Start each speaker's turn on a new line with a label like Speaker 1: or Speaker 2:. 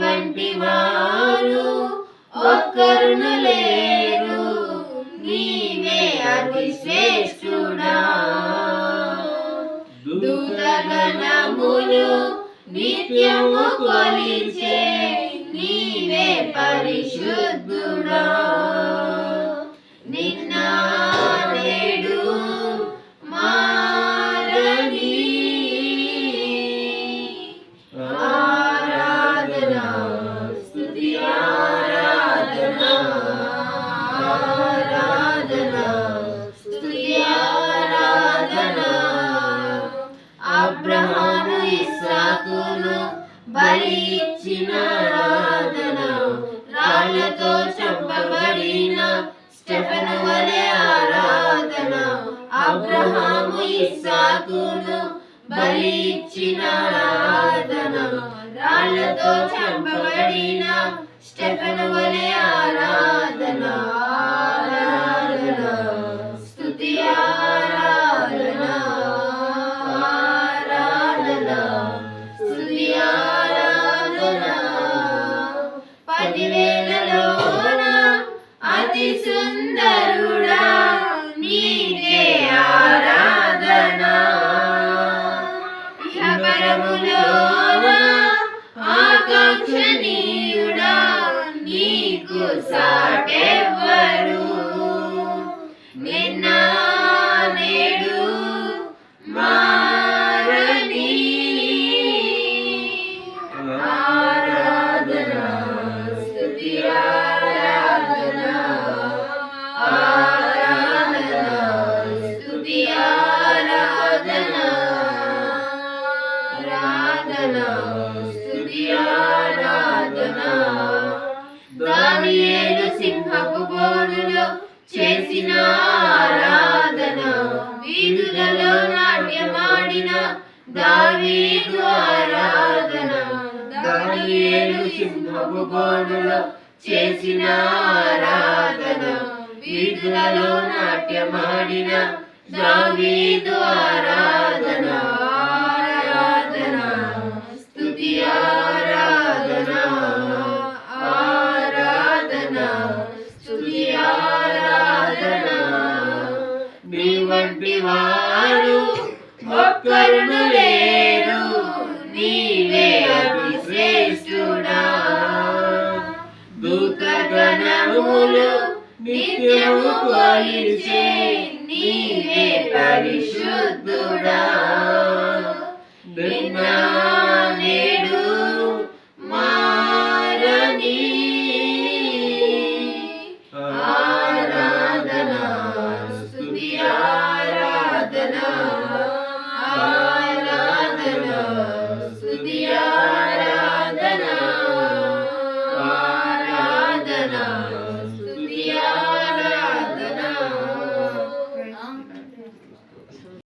Speaker 1: వంటి వారు ఒక్కరును లేరు. నీవే అతి శ్రేష్ఠుడా. దూతగణములు నిత్యము కొలిచే నీవే పరిశుద్ధుడా. అబ్రహాము ఇస్సాకును బలి ఇచ్చిన ఆరాధన. రాళ్ళతో చంపబడిన స్టెఫెను వలె ఆరాధన. అబ్రహాము ఇస్సాకును బలి ఇచ్చిన ఆరాధన. రాళ్ళతో చంపబడిన స్టెఫెను వలె ఆరాధన ఆరాధన స్తుతి ఆరాధన ఆరాధన స్తుతి ఆరాధన పదివేలలోన అతి సుందరుడా నీకే ఆరాధన ఇహపరములోన ఆకాంక్షణీయుడా నీకు సాటెవ్వరు చేసిన ఆరాధన. వీధులలో నాట్యమాడిన దావీదు ఆరాధన. దానియేలు సింహపు బోనులో చేసిన ఆరాధన. వీధులలో నాట్యమాడిన దావీదు ఆరాధన. ఆరాధన. స్తుతి ఆరాధన. ఆరాధన. స్తుతి వంటి వారు ఒక్కరును లేరు నీవే అతి శ్రేష్ఠుడా దూతగణములు నిత్యము కొలిచే నీవే పరిశుద్ధుడా. నిన్న